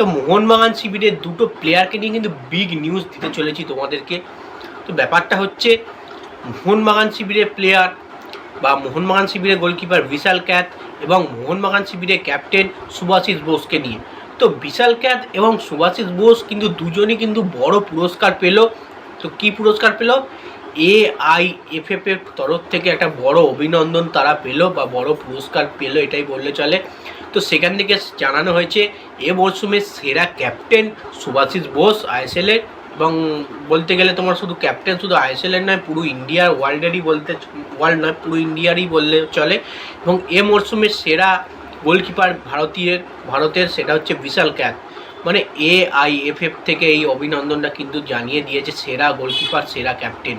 তো মোহনবাগান শিবিরের দুটো প্লেয়ারকে নিয়ে কিন্তু বিগ নিউজ দিতে চলেছি তোমাদেরকে। তো ব্যাপারটা হচ্ছে, মোহনবাগান শিবিরের প্লেয়ার বা মোহনবাগান শিবিরের গোলকিপার বিশাল ক্যাত এবং মোহনবাগান শিবিরের ক্যাপ্টেন সুভাষিস বোসকে নিয়ে। তো বিশাল ক্যাত এবং সুভাষিস বোস কিন্তু দুজনই কিন্তু বড় পুরস্কার পেল। তো কি পুরস্কার পেল? এ আই এফ এফ এর তরফ থেকে একটা বড় অভিনন্দন তারা পেল বা বড় পুরস্কার পেল, এটাই বললে চলে। তো সেখান থেকে জানানো হয়েছে, এ মরশুমের সেরা ক্যাপ্টেন সুভাষিস বোস আইএসএলের এবং বলতে গেলে তোমার শুধু ক্যাপ্টেন, শুধু আইএসএলের নয়, পুরো ইন্ডিয়ার ওয়ার্ল্ডেরই বলতে ওয়ার্ল্ড নয়, পুরো ইন্ডিয়ারই বললে চলে। এবং এ মরশুমের সেরা গোলকিপার ভারতীয়, ভারতের, সেটা হচ্ছে বিশাল ক্যাপ। মানে এ আই এফ এফ থেকে এই অভিনন্দনটা কিন্তু জানিয়ে দিয়েছে সেরা গোলকিপার, সেরা ক্যাপ্টেন।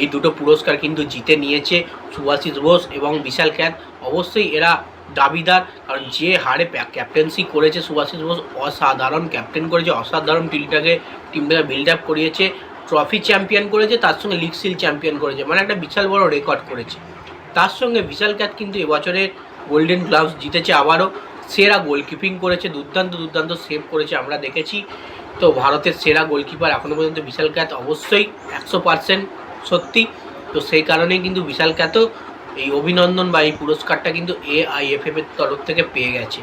এই দুটো পুরস্কার কিন্তু জিতে নিয়েছে সুভাষিস বোস এবং বিশাল ক্যাত অবশ্যই এরা দাবিদার, কারণ যে হারে ক্যাপ্টেন্সি করেছে সুভাষিস বোস, অসাধারণ ক্যাপ্টেন করেছে, অসাধারণ টিমটাকে টিমটাকে বিল্ড আপ করিয়েছে ট্রফি চ্যাম্পিয়ন করেছে, তার সঙ্গে লিগ সিল চ্যাম্পিয়ন করেছে মানে একটা বিশাল বড় রেকর্ড করেছে। তার সঙ্গে বিশাল ক্যাট কিন্তু এবছরের গোল্ডেন গ্লাভস জিতেছে আবারও। সেরা গোলকিপিং করেছে, দুর্দান্ত দুর্দান্ত সেভ করেছে, আমরা দেখেছি। তো ভারতের সেরা গোলকিপার এখনও পর্যন্ত বিশাল ক্যাত অবশ্যই একশো পার্সেন্ট সত্যি। তো সেই কারণেই কিন্তু বিশাল ক্যাতও এই অভিনন্দন বা এই পুরস্কারটা কিন্তু এ আই এফ এফ এর তরফ থেকে পেয়ে গেছে।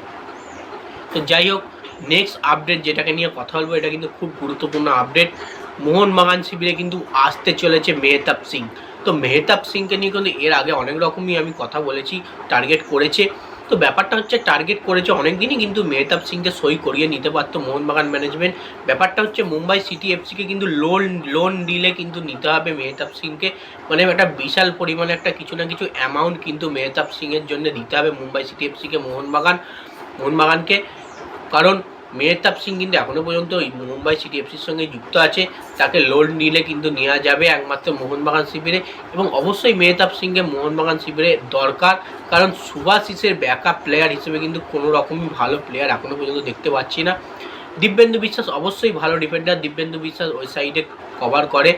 তো যাই হোক নেক্সট আপডেট যেটাকে নিয়ে কথা বলব, এটা কিন্তু খুব গুরুত্বপূর্ণ আপডেট মোহন মোহনবাগান শিবিরে কিন্তু আসতে চলেছে মেহতাব সিং। তো মেহতাব সিংকে নিয়ে কিন্তু এর আগে অনেক রকমই আমি কথা বলেছি টার্গেট করেছে। তো ব্যাপারটা হচ্ছে টার্গেট করেছে অনেকদিনই কিন্তু মেহতাব সিংকে সই করিয়ে নিতে পারত মোহনবাগান ম্যানেজমেন্ট ব্যাপারটা হচ্ছে মুম্বাই সিটি এফসিকে কিন্তু লোন লোন ডিলে কিন্তু নিতে হবে মেহতাব সিংকে। মানে একটা বিশাল পরিমাণে একটা কিছু না কিছু অ্যামাউন্ট কিন্তু মেহতাব সিংয়ের জন্য দিতে হবে মুম্বাই সিটি এফসিকে মোহনবাগান, মোহনবাগানকে। কারণ মেহতাব সিং কিন্তু এখনও পর্যন্ত মুম্বাই সিটি এফসির সঙ্গে যুক্ত আছে। তাকে লোন নিলে কিন্তু নেওয়া যাবে একমাত্র মোহনবাগান শিবিরে এবং অবশ্যই মেহতাব সিংকে মোহনবাগান শিবিরে দরকার। কারণ সুভাশিসের ব্যাকআপ প্লেয়ার হিসেবে কিন্তু কোনো রকমই ভালো প্লেয়ার এখনও পর্যন্ত দেখতে পাচ্ছি না। দিব্যেন্দু বিশ্বাস অবশ্যই ভালো ডিফেন্ডার দিব্যেন্দু বিশ্বাস ওই সাইডে কভার করে।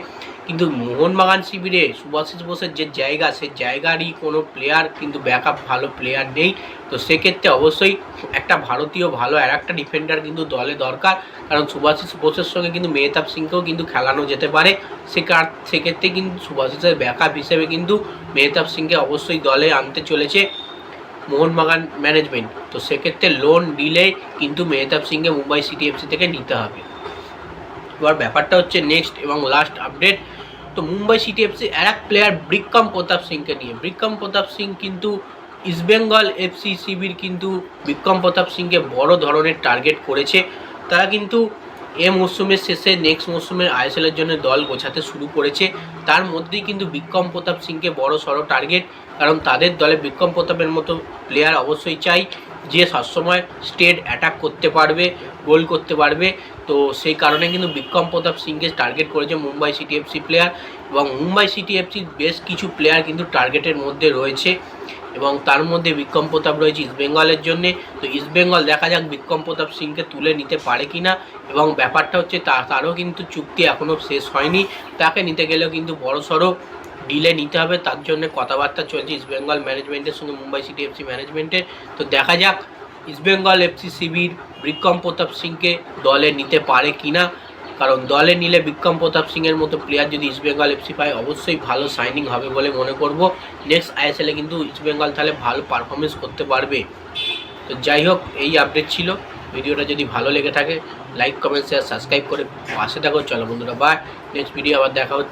কিন্তু মোহনবাগান শিবিরে সুভাষিস বোসের যে জায়গা, সে জায়গারই কোনো প্লেয়ার কিন্তু ব্যাকআপ ভালো প্লেয়ার নেই। তো সেক্ষেত্রে অবশ্যই একটা ভারতীয় ভালো আর একটা ডিফেন্ডার কিন্তু দলে দরকার। কারণ সুভাষিস বোসের সঙ্গে কিন্তু মেহতাব সিংকেও কিন্তু খেলানো যেতে পারে। সে কার, সেক্ষেত্রে কিন্তু সুভাষিসের ব্যাকআপ হিসেবে কিন্তু মেহতাব সিংকে অবশ্যই দলে আনতে চলেছে মোহনবাগান ম্যানেজমেন্ট তো সেক্ষেত্রে লোন দিলে কিন্তু মেহতাব সিংকে মুম্বাই সিটি এফসি থেকে নিতে হবে। এবার ব্যাপারটা হচ্ছে নেক্সট এবং লাস্ট আপডেট তো মুম্বাই সিটি এফসি আর এক প্লেয়ার ব্রিক্কাম প্রতাপ সিংকে নিয়ে। ব্রিক্কাম প্রতাপ সিং কিন্তু ইস্টবেঙ্গল এফসি শিবির কিন্তু বিক্রম প্রতাপ সিংকে বড় ধরনের টার্গেট করেছে। তারা কিন্তু এ মরশুমের শেষে নেক্সট মরশুমের আইএসএলের জন্য দল গোছাতে শুরু করেছে। তার মধ্যেই কিন্তু বিক্রম প্রতাপ সিংকে বড় সড়ো টার্গেট কারণ তাদের দলে বিক্রম প্রতাপের মতো প্লেয়ার অবশ্যই চাই। যে সবসময় স্টেট অ্যাটাক করতে পারবে গোল করতে পারবে, তো সেই কারণে কিন্তু বিক্রম প্রতাপ সিংকে টার্গেট করেছে মুম্বাই সিটি এফসি প্লেয়ার এবং মুম্বাই সিটি এফসির বেশ কিছু প্লেয়ার কিন্তু টার্গেটের মধ্যে রয়েছে এবং তার মধ্যে বিক্রম প্রতাপ রয়েছে ইস্টবেঙ্গলের জন্য। তো ইস্টবেঙ্গল দেখা যাক বিক্রম প্রতাপ সিংকে তুলে নিতে পারে কি না এবং ব্যাপারটা হচ্ছে তারও কিন্তু চুক্তি এখনও শেষ হয়নি। তাকে নিতে গেলেও কিন্তু বড়সড় ডিলে নিতে হবে, তার জন্য কথাবার্তা চলছে ইস্টবেঙ্গল ম্যানেজমেন্টের সঙ্গে মুম্বাই সিটি এফসি ম্যানেজমেন্টের তো দেখা যাক ইস্টবেঙ্গল এফসি শিবির বিক্রম প্রতাপ সিংকে দলে নিতে পারে কি না কারণ দলে নিলে বিক্রম প্রতাপ সিংয়ের মতো প্লেয়ার যদি ইস্টবেঙ্গল এফসি পায়, অবশ্যই ভালো সাইনিং হবে বলে মনে করব। নেক্সট আইএসএলে কিন্তু ইস্টবেঙ্গল তাহলে ভালো পারফরমেন্স করতে পারবে। তো যাই হোক, এই আপডেট ছিল। ভিডিওটা যদি ভালো লেগে থাকে লাইক কমেন্ট শেয়ার সাবস্ক্রাইব করে পাশে থাকো। চলো বন্ধুরা বাই নেক্সট ভিডিও আবার দেখা হচ্ছে।